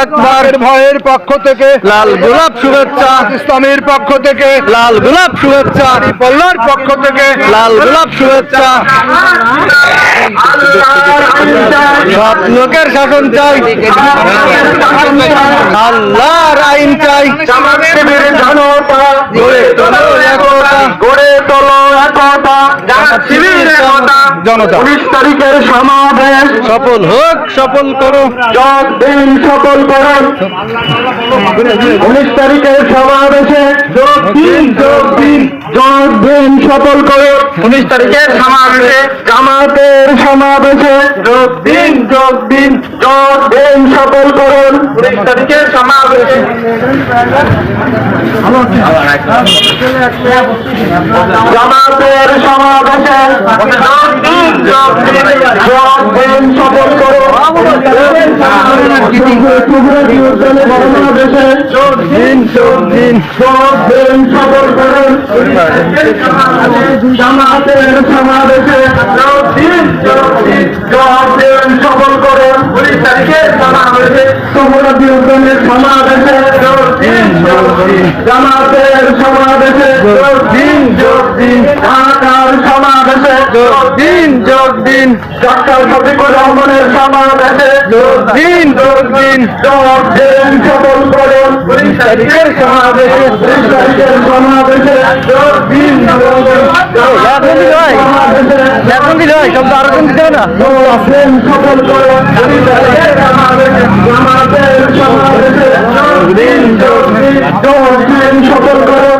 আকবার। ভয়ের পক্ষ থেকে। লাল গোলাপ শুভেচ্ছা। ইসলামের পক্ষ থেকে। লাল গোলাপ শুভেচ্ছা। পল্লার পক্ষ থেকে। লাল গোলাপ শুভেচ্ছা। সব লোকের শাসন চাই। আল্লাহর আইন চাই। শিবির জনতা গড়ে তোলো একতা গড়ে তোলো একতা। শিবির একতা। জনতা। উনিশ তারিখের সমাবেশ। সফল হোক সফল করো। যোগ দিন সফল করুন উনিশ তারিখের সমাবেশে যোগ দিন যোগ দিন যোগ দিন সফল করুন উনিশ তারিখের সমাবেশে জামাতের সমাবেশে যোগ দিন যোগ দিন যোগ দিন সফল করুন উনিশ তারিখের সমাবেশে। জামাতের সমাবেশে সমাবেশে সমাবেশে যোগ দিন যোগ দিন ঢাকার সমাবেশে যোগ দিন যোগ দিন ডক্টর শফিকুর রহমানের সমাবেশে দিন দিন দিন সফল করুন। উনিশ তারিখের সমাবেশে। উনিশ তারিখের সমাবেশে দিন এখন দিল ভাই শব্দ আরও কম দিতে হবে না সফল করুন। উনিশ তারিখের সমাবেশে দিন দিন সফল করুন।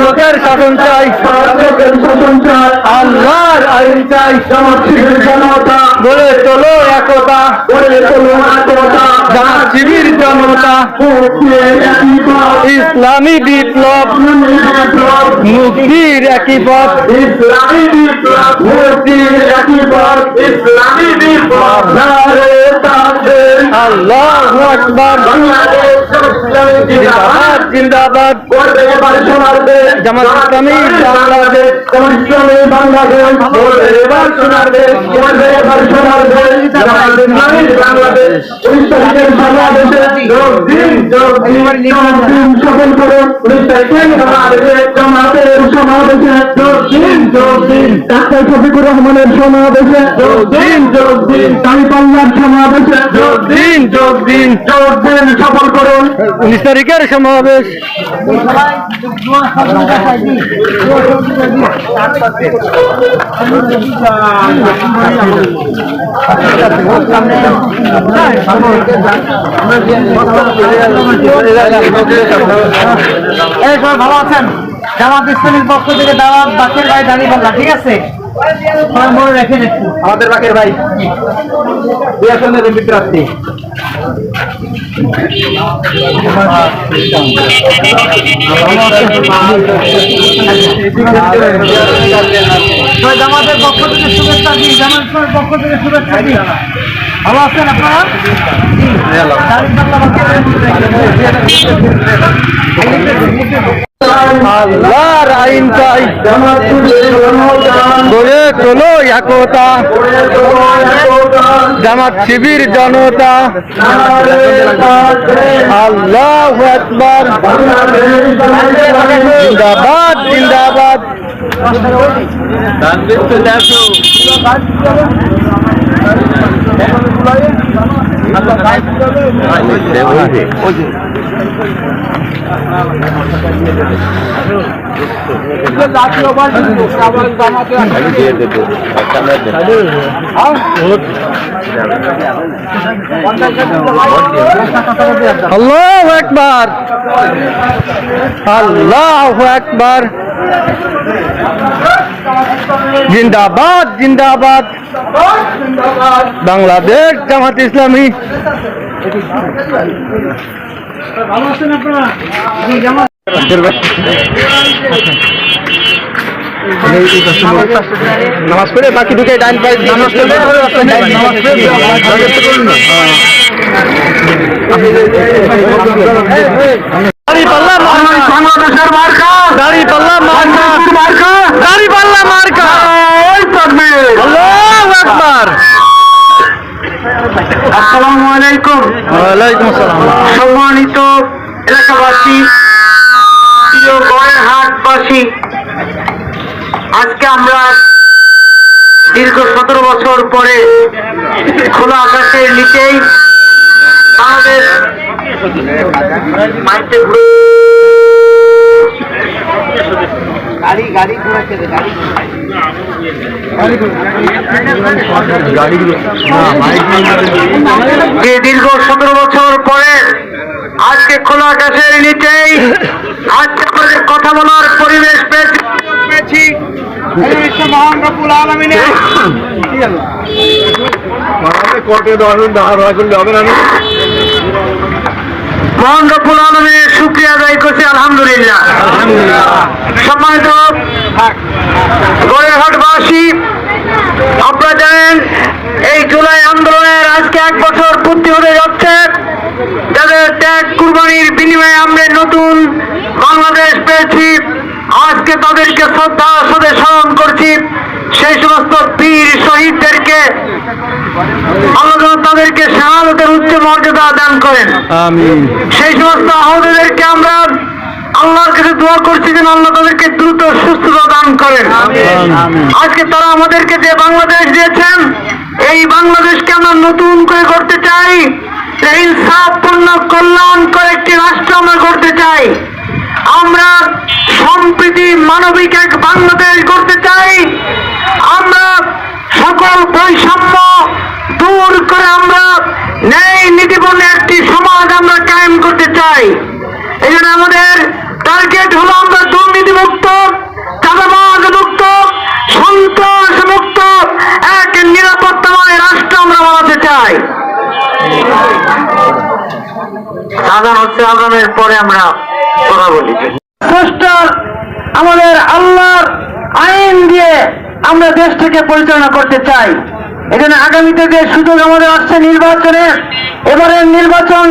লোকের শাসন চাই লোকের শাসন চাই আল্লাহর আইন চাই শিবির জনতা। বলে চলো একতা বলে চলো একতা জামাত শিবির জনতা ইসলামী বিপ্লব মুক্তির একই পথ। ইসলামী বিপ্লব। ইসলামী বিপ্লব নারে তাকবীর আল্লাহু আকবার। বাংলাদেশ জিন্দাবাদ। জিন্দাবাদ। করবে দেশ জামাত ইসলামী বাংলাদেশ। ইসলামী বাংলাদেশ। করবে এবার শোনার দেশ করবে এবার শোনার দেশ জামাত ইসলামী বাংলাদেশ। উনিশ বাংলাদেশে যোগ দিন যোগ দিন যোগ দিন সফল করো উনিশ তারিখের বাংলাদেশে জামাতের সমাবেশে যোগ দিন যোগ দিন ডাক্তার শফিকুর রহমানের সমাবেশে যোগ দিন যোগ দিন সমাবেশে যোগ দিন যোগ দিন যোগ দিন সফল করুন। উনিশ তারিখের সমাবেশ। ভালো আছেন? জামাত ইসলামীর পক্ষ থেকে দাওয়াত বাকের ভাই দাঁড়িয়ে পাল্লা ঠিক আছে? মনে রেখে একটু আমাদের বাকের ভাই দুই আসনের এমপি প্রার্থী সবাই পক্ষ থেকে শুভেচ্ছা দিই ইসলামের পক্ষ থেকে শুভেচ্ছা দিই। ভালো আছেন আপনারা? আল্লাহর আইন চাই। জামাত শিবির জনতা গড়ে তোলো একতা। জামাত শিবির জনতা। নারে তাকবীর আল্লাহু আকবার বাংলাদেশ জিন্দাবাদ জিন্দাবাদ আল্লাহ একবার আল্লাহ একবার জিন্দাবাদ জিন্দাবাদ বাংলাদেশ জামাত ইসলামী ভালো আছেন আপনারা নামাজ পড়ে বাকি ঢুকে ডাইন পাই নামাজ দাড়ি পাল্লা মার্কা। বাংলাদেশের মার্কা? দাড়ি পাল্লা মার্কা। মার্কা? দাড়ি পাল্লা মার্কা। আল্লাহু আকবার। আসসালামু আলাইকুম। ওয়ালাইকুম আসসালাম। সম্মানিত এলাকাবাসী প্রিয় গড়ের হাটবাসী আজকে আমরা দীর্ঘ সতেরো বছর পরে খোলা আকাশের নিচেই আমাদের মাইতে ঘুরে গাড়ি গাড়ি ঘুরেছে গাড়ি যে দীর্ঘ সতেরো বছর পরে আজকে খোলা আকাশের নিচেই আজকে আমাদের কথা বলার পরিবেশ পেয়েছি। পেয়েছি। এই মহান রব্বুল আলমিনের মহান রব্বুল আলমিনের শুক্রিয়া আদায় করছি আলহামদুলিল্লাহ। সম্মানিত গড়েরহাটবাসী আপনারা জানেন এই জুলাই আন্দোলনের আজকে এক বছর পূর্তি হতে যাচ্ছে। যাদের ত্যাগ কুরবানির বিনিময়ে আমরা নতুন বাংলাদেশ পেয়েছি আজকে তাদেরকে শ্রদ্ধা সাথে স্মরণ করছি। সেই সমস্ত বীর শহীদদেরকে আল্লাহ তাদেরকে শাহাদতের উচ্চ মর্যাদা দান করেন। সেই সমস্ত আহতদেরকে আমরা আল্লাহর কাছে দোয়া করছি যেন আল্লাহ তাদেরকে দ্রুত সুস্থতা দান করেন। আজকে তারা আমাদেরকে যে বাংলাদেশ দিয়েছেন এই বাংলাদেশকে আমরা নতুন করে করতে চাই। ইনসাফপূর্ণ কল্যাণ করে একটি রাষ্ট্র আমরা করতে চাই। আমরা সম্প্রীতি মানবিক এক বাংলাদেশ করতে চাই। আমরা সকল বৈষম্য দূর করে আমরা ন্যায় নীতিপূর্ণ একটি সমাজ আমরা কায়েম করতে চাই। এই জন্য আমাদের টার্গেট হলো আমরা দুর্নীতি মুক্ত চাঁদাবাজ মুক্ত সন্ত্রাস মুক্ত এক নিরাপত্তাময় রাষ্ট্র আমরা বানাতে চাই। আজান হচ্ছে আজানের পরে আমরা কথা বলি। আমাদের আল্লাহর আইন দিয়ে আমরা দেশটাকে পরিচালনা করতে চাই। এখানে আগামীতে যে সুযোগ আমাদের আসছে নির্বাচনে, এবারের নির্বাচন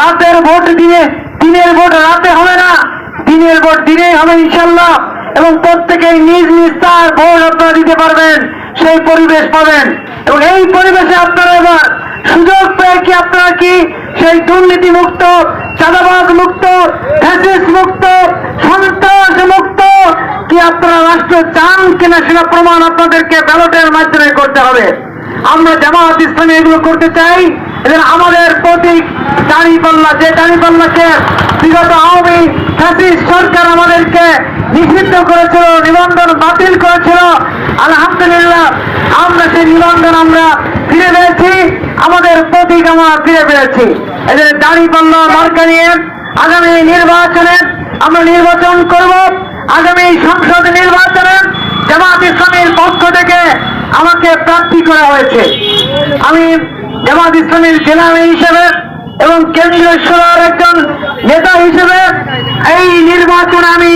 রাতের ভোট দিয়ে দিনের ভোট রাতে হবে না, দিনের ভোট দিনেই হবে ইনশাল্লাহ, এবং প্রত্যেকেই নিজ নিজ তার ভোট আপনারা দিতে পারবেন, সেই পরিবেশ পাবেন। এবং এই পরিবেশে আপনারা এবার সুযোগ পেয়ে কি আপনারা কি সেই দুর্নীতি মুক্ত চাঁদাবাদ মুক্ত ফ্যাসিস মুক্ত সন্ত্রাস মুক্ত কি আপনারা রাষ্ট্র চান কিনা সেটা প্রমাণ আপনাদেরকে ব্যালটের মাধ্যমে করতে হবে। আমরা জামাত ইসলামী এগুলো করতে চাই এবং আমাদের প্রতীক দাঁড়িপাল্লা যে দাঁড়িপাল্লাকে বিগত আওয়ামী ফ্যাসিস সরকার আমাদেরকে নিষিদ্ধ করেছিল, নিবন্ধন বাতিল করেছিল, আলহামদুলিল্লাহ আমরা সেই নিবন্ধন আমরা ফিরে পেয়েছি, আমাদের প্রতীক আমরা ফিরে পেয়েছি। এদের দাঁড়িপাল্লা মার্কা নিয়ে আগামী নির্বাচনে আমরা নির্বাচন করব। আগামী সংসদ নির্বাচনে জামাত ইসলামের পক্ষ থেকে আমাকে প্রার্থী করা হয়েছে। আমি জামাত ইসলামের জেনারেল হিসেবে এবং কেন্দ্রীয় সভার একজন নেতা হিসেবে এই নির্বাচনে আমি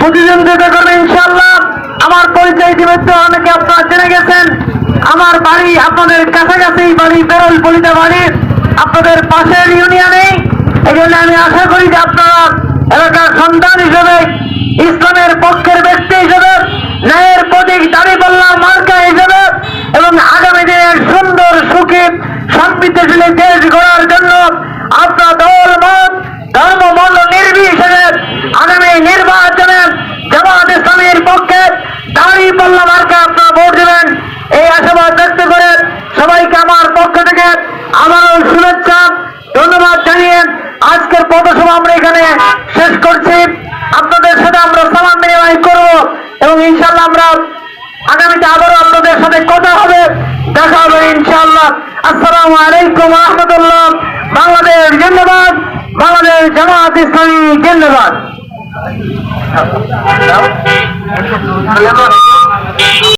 প্রতিদ্বন্দ্বিতা করব ইনশাল্লাহ আমার পরিচয় ইতিমধ্যে অনেকে আপনারা জেনে গেছেন। আমার বাড়ি আপনাদের কাছাকাছি, বাড়ি বেরল পলিতে বাড়ি। আপনাদের পাশের ইউনিয়নেই। এই জন্য আমি আশা করি যে আপনারা এলাকার সন্তান হিসেবে ইসলামের পক্ষের ব্যক্তি হিসেবে, ন্যায়ের প্রতীক দাঁড়িপাল্লা মার্কা হিসেবে এবং আগামী দিনের সুন্দর সুখী সমৃদ্ধশালী দেশ গড়ার জন্য আপনার দল মত ধর্ম বর্ণ নির্বিশেষে আগামী নির্বাচনে জামাত ইসলামের পক্ষে দাঁড়িপাল্লা মার্কা আপনারা ভোট দেবেন এই আশাবাদ ব্যক্ত করে সবাইকে আমার পক্ষ থেকে আমারও শুভেচ্ছা ধন্যবাদ জানিয়ে আজকের পথসভা আমরা এখানে শেষ এবং ইনশাল্লাহ আমরা আগামীতে আবারও আপনাদের সাথে কথা হবে, দেখা হবে ইনশাআল্লাহ। আসসালামু আলাইকুম রহমতুল্লাহ। বাংলাদেশ ধন্যবাদ বাংলাদেশ জামাত ইসলামী ধন্যবাদ